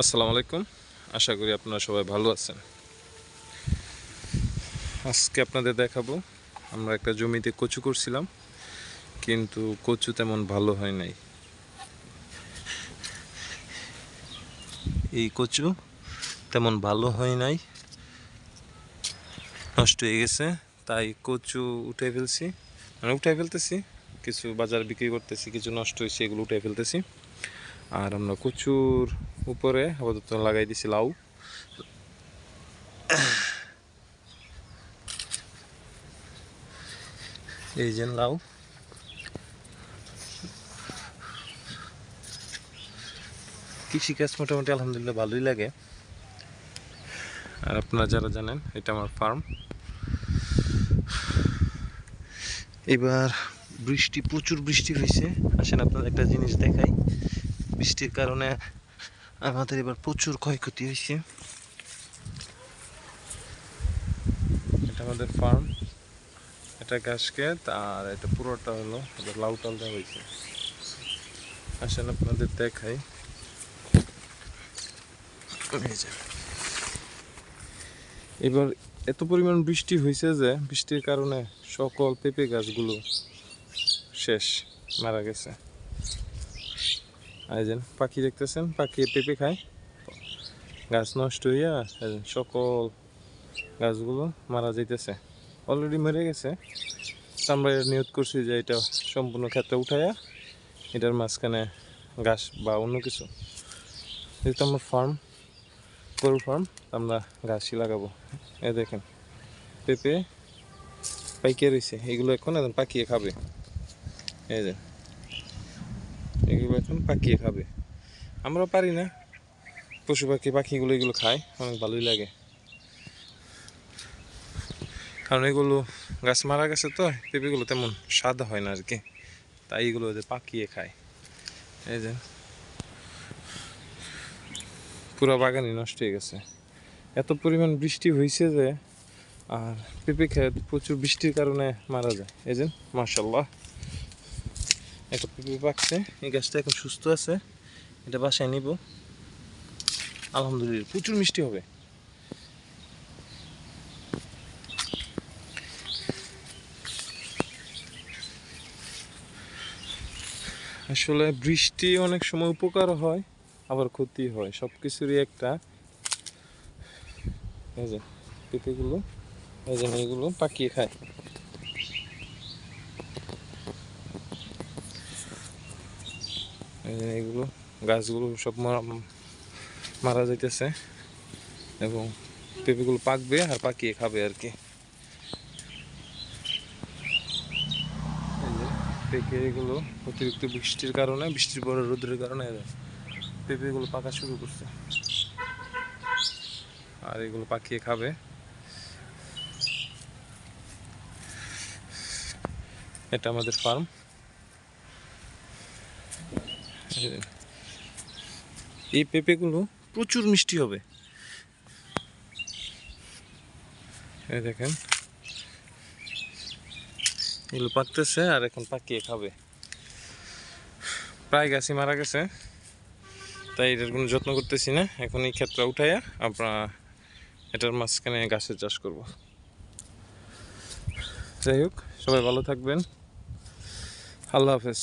আসসালামু আলাইকুম। আশা করি আপনারা সবাই ভালো আছেন। আজকে আপনাদের দেখাবো, আমরা একটা জমিতে কচু করছিলাম, কিন্তু কচু তেমন ভালো হয় নাই। এই কচু তেমন ভালো হয় নাই, নষ্ট হয়ে গেছে, তাই কচু উঠে ফেলছি। মানে উঠে ফেলতেছি, কিছু বাজার বিক্রি করতেছি, কিছু নষ্ট হয়েছে, এগুলো উঠে ফেলতেছি। আর আমরা কচুর উপরে, আপাতত লাগাই দিছি লাউ। এই যে লাউ। কৃষিকাজ মোটামুটি আলহামদুলিল্লাহ ভালোই লাগে। আর আপনারা যারা জানেন, এটা আমার ফার্ম। এবার বৃষ্টি, প্রচুর বৃষ্টি হয়েছে। আসেন আপনাদের একটা জিনিস দেখাই। বৃষ্টির কারণে আমাদের এবার প্রচুর ক্ষয়ক্ষতি হয়েছে। এটা আমাদের ফার্ম এটা ঘাস ক্ষেত আর এটা পুরোটা হলো লাউ টাল দেওয়া হয়েছে। আসেন আপনাদের দেখাই। এবার এত পরিমাণ বৃষ্টি হয়েছে যে বৃষ্টির কারণে সকল পেঁপে গাছগুলো শেষ মারা গেছে। আয়োজন পাখি দেখতেছেন? পাখি পেঁপে খায়। গাছ নষ্ট হইয়া সকল গাছগুলো মারা যাইতেছে। অলরেডি মরে গেছে। আমরা নিয়োগ করছি যে এটা সম্পূর্ণ ক্ষেত্রে উঠাইয়া এটার মাঝখানে ঘাস বা অন্য কিছু। যেহেতু আমার ফার্ম গরু ফার্ম, আমরা ঘাসই লাগাবো। এ দেখেন, পেঁপে পাইকে রয়েছে এগুলো এখন একদম পাকিয়ে খাবে। এই যে এখন পাকিয়ে খাবে। আমরা পারি না। পশু পাখি, পাখিগুলো এগুলো খায়, অনেক ভালোই লাগে। কারণ এগুলো গাছ মারা গেছে তো, পেঁপেগুলো তেমন স্বাদ হয় না আর কি তাই এগুলো ওদের পাকিয়ে খায়। এই যে, পুরো বাগানই নষ্ট হয়ে গেছে। এত পরিমাণ বৃষ্টি হয়েছে যে, আর পেঁপে ক্ষেত প্রচুর বৃষ্টির কারণে মারা যায়। এই যে মার্শাল্লাহ একটা পেঁপে পাকছে। এই গাছটা এখন সুস্থ আছে। এটা বাসায় নিব। আলহামদুলিল্লাহ, প্রচুর মিষ্টি হবে। আসলে বৃষ্টি অনেক সময় উপকার হয়, আবার ক্ষতি হয়। সব কিছুরই একটা এই যে, পেঁপেগুলো, এই যে এগুলো পাকিয়ে খায় এই যে এগুলো গাছগুলো সব মারা যাইতেছে এবং পেঁপেগুলো পাকবে আর পাকিয়ে খাবে আর কি। পেঁপে এগুলো অতিরিক্ত বৃষ্টির কারণে, বৃষ্টির পরে রোদ্রের কারণে পেঁপেগুলো পাকা শুরু করছে। আর এগুলো পাকিয়ে খাবে। এটা আমাদের ফার্ম। এই পেঁপেগুলো প্রচুর মিষ্টি হবে। দেখেন। এগুলো পাকতেছে আর এখন পাকিয়ে খাবে। প্রায় গাছই মারা গেছে। তাই এটার কোনো যত্ন করতেছি না। এখন এই ক্ষেত্রে উঠাইয়া আমরা এটার মাঝখানে গাছের চাষ করব। যাই হোক, সবাই ভালো থাকবেন। আল্লাহ হাফেজ।